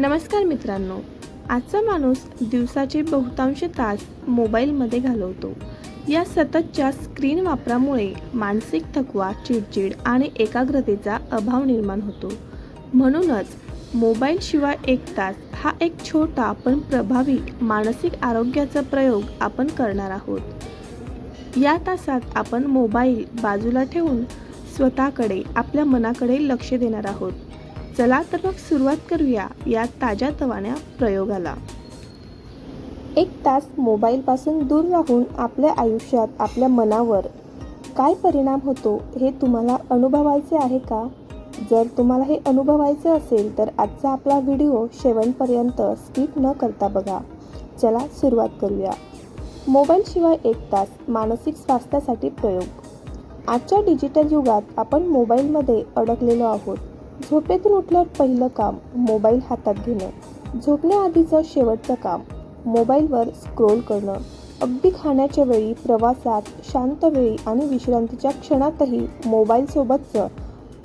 नमस्कार मित्रांनो आजचा माणूस दिवसाचे बहुतांश तास मोबाईलमध्ये घालवतो. या सततच्या स्क्रीन वापरामुळे मानसिक थकवा चिडचिड आणि एकाग्रतेचा अभाव निर्माण होतो. म्हणूनच मोबाईलशिवाय एक तास हा एक छोटा पण प्रभावी मानसिक आरोग्याचा प्रयोग आपण करणार आहोत. या तासात आपण मोबाईल बाजूला ठेवून स्वतःकडे आपल्या मनाकडे लक्ष देणार आहोत. चला तर मग सुरुवात करूया या ताज्या तवान्या प्रयोगाला. एक तास मोबाईलपासून दूर राहून आपल्या आयुष्यात आपल्या मनावर काय परिणाम होतो हे तुम्हाला अनुभवायचे आहे का? जर तुम्हाला हे अनुभवायचे असेल तर आजचा आपला व्हिडिओ शेवटपर्यंत स्किप न करता बघा. चला सुरुवात करूया. मोबाईलशिवाय एक तास मानसिक स्वास्थ्यासाठी प्रयोग. आजच्या डिजिटल युगात आपण मोबाईलमध्ये अडकलेलो आहोत. झोपेतून उठल्यावर पहिलं काम मोबाईल हातात घेणं. झोपण्याआधीचं शेवटचं काम मोबाईलवर स्क्रोल करणं. अगदी खाण्याच्या वेळी प्रवासात शांत वेळी आणि विश्रांतीच्या क्षणातही मोबाईलसोबतचं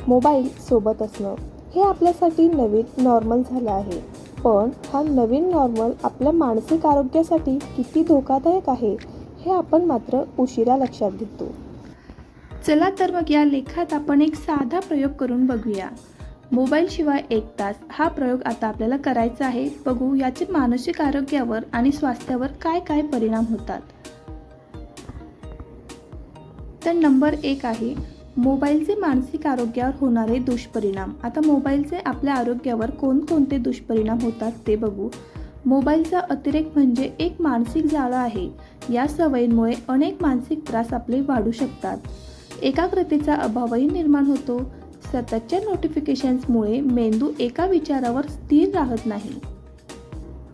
मोबाईल सोबत असणं. हे आपल्यासाठी नवीन नॉर्मल झालं आहे. पण हा नवीन नॉर्मल आपल्या मानसिक आरोग्यासाठी किती धोकादायक आहे हे आपण मात्र उशिरा लक्षात घेतो. चला तर मग या लेखात आपण एक साधा प्रयोग करून बघूया. मोबाईलशिवाय एक तास हा प्रयोग आता आपल्याला करायचा आहे. बघू याचे मानसिक आरोग्यावर आणि स्वास्थ्यावर काय काय परिणाम होतात. तर नंबर एक आहे मोबाईलचे मानसिक आरोग्यावर होणारे दुष्परिणाम. आता मोबाईलचे आपल्या आरोग्यावर कोणकोणते दुष्परिणाम होतात ते बघू. मोबाईलचा अतिरेक म्हणजे एक मानसिक जाळं आहे. या सवयींमुळे अनेक मानसिक त्रास आपले वाढू शकतात. एकाग्रतेचा अभावही निर्माण होतो. सततच्या नोटिफिकेशन्समुळे मेंदू एका विचारावर स्थिर राहत नाही.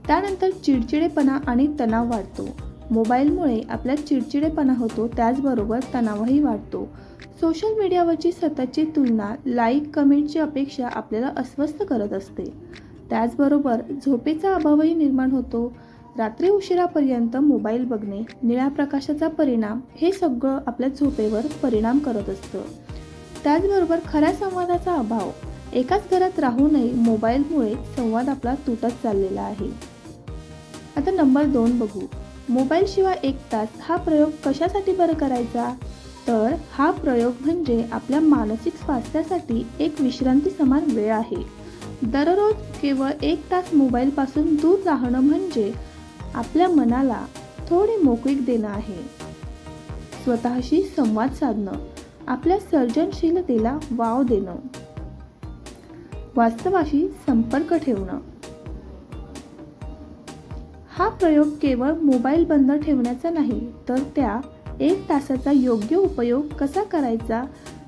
त्यानंतर चिडचिडेपणा आणि तणाव वाढतो. मोबाईलमुळे आपल्यात चिडचिडेपणा होतो त्याचबरोबर तणावही वाढतो. सोशल मीडियावरची सततची तुलना लाईक कमेंटची अपेक्षा आपल्याला अस्वस्थ करत असते. त्याचबरोबर झोपेचा अभावही निर्माण होतो. रात्री उशिरापर्यंत मोबाईल बघणे निळ्या प्रकाशाचा परिणाम हे सगळं आपल्या झोपेवर परिणाम करत असतं. त्याचबरोबर खऱ्या संवादाचा अभाव. एकाच घरात राहूनही मोबाईलमुळे संवाद आपला तुटत चाललेला आहे. आता नंबर दोन बघू. मोबाईलशिवाय एक तास हा प्रयोग कशासाठी बरं करायचा? तर हा प्रयोग म्हणजे आपल्या मानसिक स्वास्थ्यासाठी एक विश्रांती समान वेळ आहे. दररोज केवळ एक तास मोबाईलपासून दूर राहणं म्हणजे आपल्या मनाला थोडी मोकळीक देणं आहे. स्वतःशी संवाद साधणं. आपल्या सर्जनशीलतेला वाव देणं. वास्तवाशी संपर्क ठेवणं. हा प्रयोग केवळ मोबाईल बंद ठेवण्याचा नाही तर त्या एक तासाचा योग्य उपयोग कसा करायचा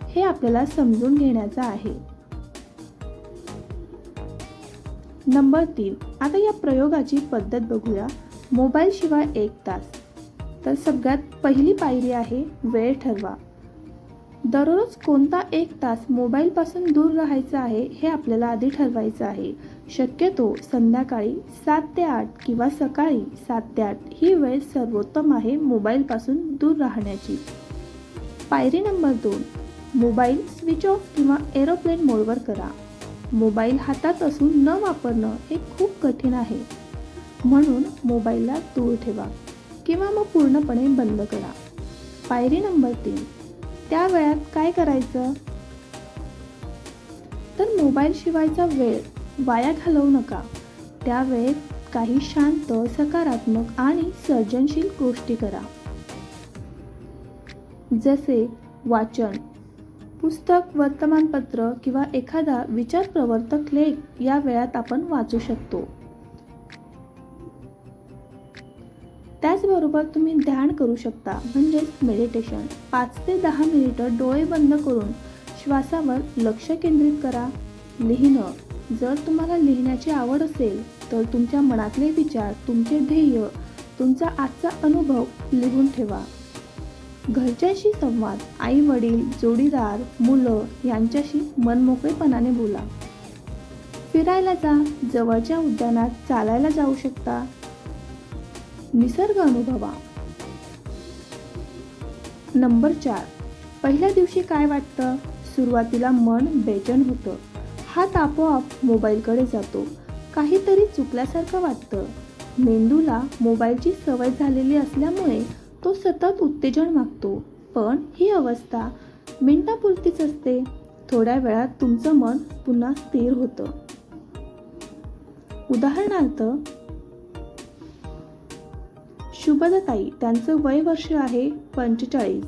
हे आपल्याला समजून घेण्याचा आहे. नंबर तीन. आता या प्रयोगाची पद्धत बघूया. मोबाईल शिवाय एक तास. तर सगळ्यात पहिली पायरी आहे वेळ ठरवा. दररोज कोणता एक तास मोबाईलपासून दूर राहायचा आहे हे आपल्याला आधी ठरवायचं आहे. शक्यतो संध्याकाळी सात ते आठ किंवा सकाळी सात ते आठ ही वेळ सर्वोत्तम आहे मोबाईलपासून दूर राहण्याची. पायरी नंबर दोन. मोबाईल स्विच ऑफ किंवा एरोप्लेन मोडवर करा. मोबाईल हातात असून न वापरणं हे खूप कठीण आहे. म्हणून मोबाईलला दूर ठेवा किंवा मग पूर्णपणे बंद करा. पायरी नंबर तीन. त्या वेळात काय करायचं? तर मोबाईल शिवायचा वेळ. वाया घालवू नका. त्या वेळेत काही शांत सकारात्मक आणि सर्जनशील गोष्टी करा. जसे वाचन. पुस्तक वर्तमानपत्र किंवा एखादा विचार प्रवर्तक लेख या वेळात आपण वाचू शकतो. त्याचबरोबर तुम्ही ध्यान करू शकता म्हणजेच मेडिटेशन पाच ते दहा मिनिटं डोळे बंद करून श्वासावर लक्ष केंद्रित करा. लिहिणं. जर तुम्हाला लिहिण्याची आवड असेल तर तुमच्या मनातले विचार तुमचे ध्येय तुमचा आजचा अनुभव लिहून ठेवा. घरच्याशी संवाद आई वडील जोडीदार मुलं यांच्याशी मनमोकळेपणाने बोला. फिरायला जा. जवळच्या उद्यानात चालायला जाऊ शकता. निसर्ग अनुभवा. नंबर चार. पहिल्या दिवशी काय वाटतं? सुरुवातीला मन बेचन होतं. हात आपोआप मोबाईलकडे जातो. काहीतरी चुकल्यासारखं वाटतं. मेंदूला मोबाईलची सवय झालेली असल्यामुळे तो सतत उत्तेजन मागतो. पण ही अवस्था मिनटापुरतीच असते. थोड्या वेळात तुमचं मन पुन्हा स्थिर होतं. उदाहरणार्थ शुभदताई त्यांचं वय वर्ष आहे पंचेचाळीस.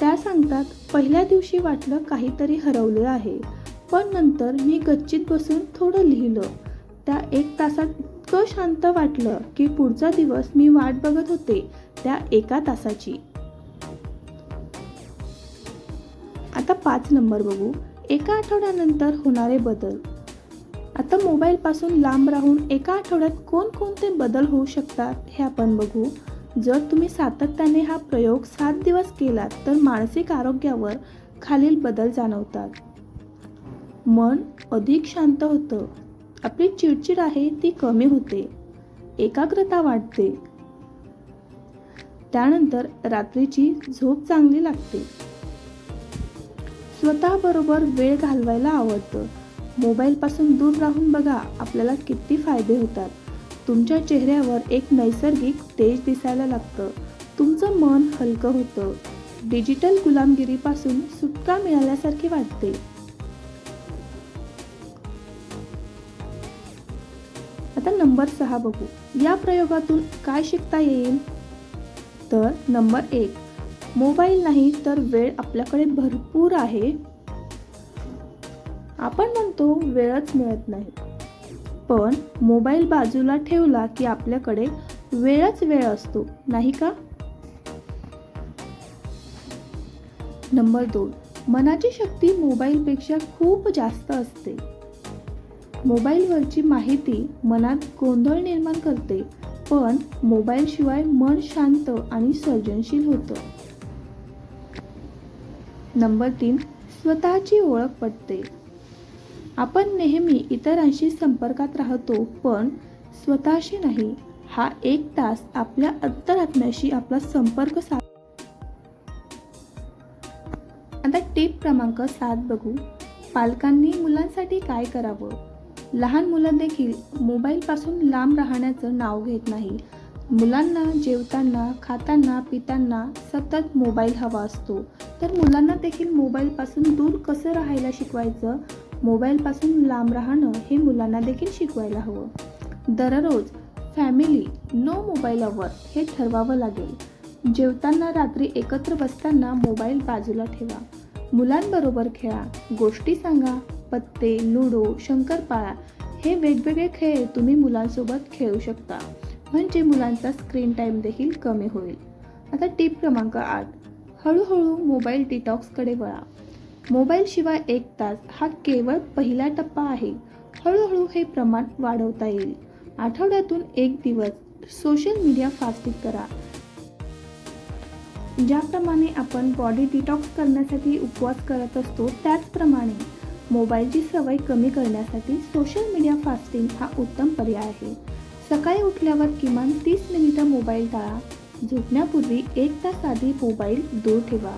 त्या सांगतात पहिल्या दिवशी वाटलं काहीतरी हरवलं आहे पण नंतर मी गच्चीत बसून थोडं लिहिलं. त्या एक तासात इतकं शांत वाटलं की पुढचा दिवस मी वाट बघत होते त्या एका तासाची. आता पाच नंबर बघू. एका आठवड्यानंतर होणारे बदल. आता मोबाईलपासून लांब राहून एका आठवड्यात कोणकोणते बदल होऊ शकतात हे आपण बघू. जर तुम्ही सातत्याने हा प्रयोग सात दिवस केलात तर मानसिक आरोग्यावर खालील बदल जाणवतात. मन अधिक शांत होतं. आपली चिडचिड आहे ती कमी होते. एकाग्रता वाढते. त्यानंतर रात्रीची झोप चांगली लागते. स्वतःबरोबर वेळ घालवायला आवडतं. मोबाईलपासून दूर राहून बघा आपल्याला किती फायदे होतात. तुमच्या चेहऱ्यावर एक नैसर्गिक तेज दिसायला लागतं. तुमचं मन हलकं होतं. डिजिटल गुलामगिरीपासून सुटका मिळाल्यासारखी वाटते. आता नंबर सहा बघू. या प्रयोगातून काय शिकता येईल? तर नंबर एक. मोबाईल नाही तर वेळ आपल्याकडे भरपूर आहे. आपण म्हणतो वेळच मिळत नाही. पण मोबाईल बाजूला ठेवला की आपल्याकडे वेळच वेळ असतो नाही का? नंबर दोन. मनाची शक्ती मोबाईलपेक्षा खूप जास्त असते. मोबाईलवरची माहिती मनात गोंधळ निर्माण करते पण मोबाईलशिवाय मन शांत आणि सर्जनशील होतं. नंबर तीन. स्वतःची ओळख पटते. आपण नेहमी इतरांशी संपर्कात राहतो पण स्वतःशी नाही. हा एक तास आपल्या अंतरात्म्याशी आपला संपर्क साध आता टीप क्रमांक सात बघू. पालकांनी मुलांसाठी काय करावं? लहान मुलं देखील मोबाईलपासून लांब राहण्याचं नाव घेत नाही. मुलांना जेवताना खाताना पिताना सतत मोबाईल हवा असतो. तर मुलांना देखील मोबाईलपासून दूर कसं राहायला शिकवायचं? मोबाईलपासून लांब राहणं हे मुलांना देखील शिकवायला हवं. दररोज फॅमिली नो मोबाईल अवर हे ठरवावं लागेल. जेवताना रात्री एकत्र बसताना मोबाईल बाजूला ठेवा. मुलांबरोबर खेळा गोष्टी सांगा पत्ते लुडो शंकरपाळा हे वेगवेगळे खेळ तुम्ही मुलांसोबत खेळू शकता. म्हणजे मुलांचा स्क्रीन टाईम देखील कमी होईल. आता टीप क्रमांक आठ. हळूहळू मोबाईल डिटॉक्सकडे वळा. मोबाईलशिवाय एक तास हा केवळ पहिला टप्पा आहे. हळूहळू हे प्रमाण वाढवता येईल. आठवड्यातून एक दिवस सोशल मीडिया फास्टिंग करा. ज्याप्रमाणे आपण बॉडी डिटॉक्स करण्यासाठी उपवास करत असतो त्याचप्रमाणे मोबाईलची सवय कमी करण्यासाठी सोशल मीडिया फास्टिंग हा उत्तम पर्याय आहे. सकाळी उठल्यावर किमान तीस मिनिटं मोबाईल टाळा. झोपण्यापूर्वी एक तास आधी मोबाईल दूर ठेवा.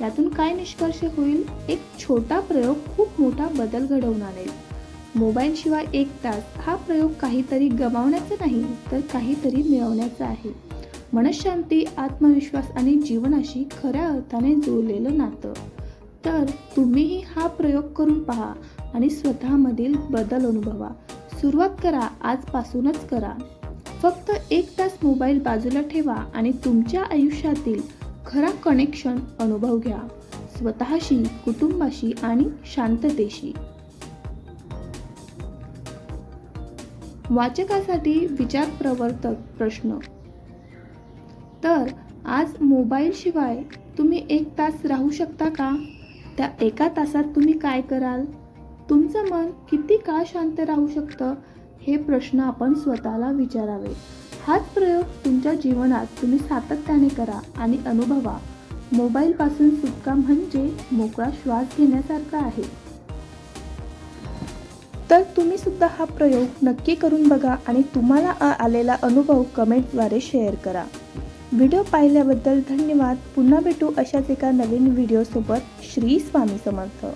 यातून काय निष्कर्ष होईल? एक छोटा प्रयोग खूप मोठा बदल घडवून आणेल मोबाईलशिवाय एक तास हा प्रयोग काहीतरी गमावण्याचा नाही तर काहीतरी मिळवण्याचा आहे. मनशांती आत्मविश्वास आणि जीवनाशी खऱ्या अर्थाने जुळलेलं नातं. तर तुम्हीही हा प्रयोग करून पहा आणि स्वतःमधील बदल अनुभवा. सुरुवात करा आजपासूनच करा. फक्त एक तास मोबाईल बाजूला ठेवा आणि तुमच्या आयुष्यातील खरा कनेक्शन अनुभव घ्या. स्वतःशी कुटुंबाशी आणि शांततेशी. वाचकासाठी विचार प्रवर्तक प्रश्न. तर आज मोबाईलशिवाय तुम्ही एक तास राहू शकता का? त्या एका तासात तुम्ही काय कराल? तुमचं मन किती काळ शांत राहू शकतं? हे प्रश्न आपण स्वतःला विचारावे हाच प्रयोग तुमच्या जीवनात तुम्ही सातत्याने करा आणि अनुभवा. मोबाईलपासून सुटका म्हणजे मोकळा श्वास घेण्यासारखा आहे. तर तुम्ही सुद्धा हा प्रयोग नक्की करून बघा आणि तुम्हाला आलेला अनुभव कमेंटद्वारे शेअर करा. व्हिडिओ पाहिल्याबद्दल धन्यवाद. पुन्हा भेटू अशाच एका नवीन व्हिडिओसोबत. श्री स्वामी समर्थ.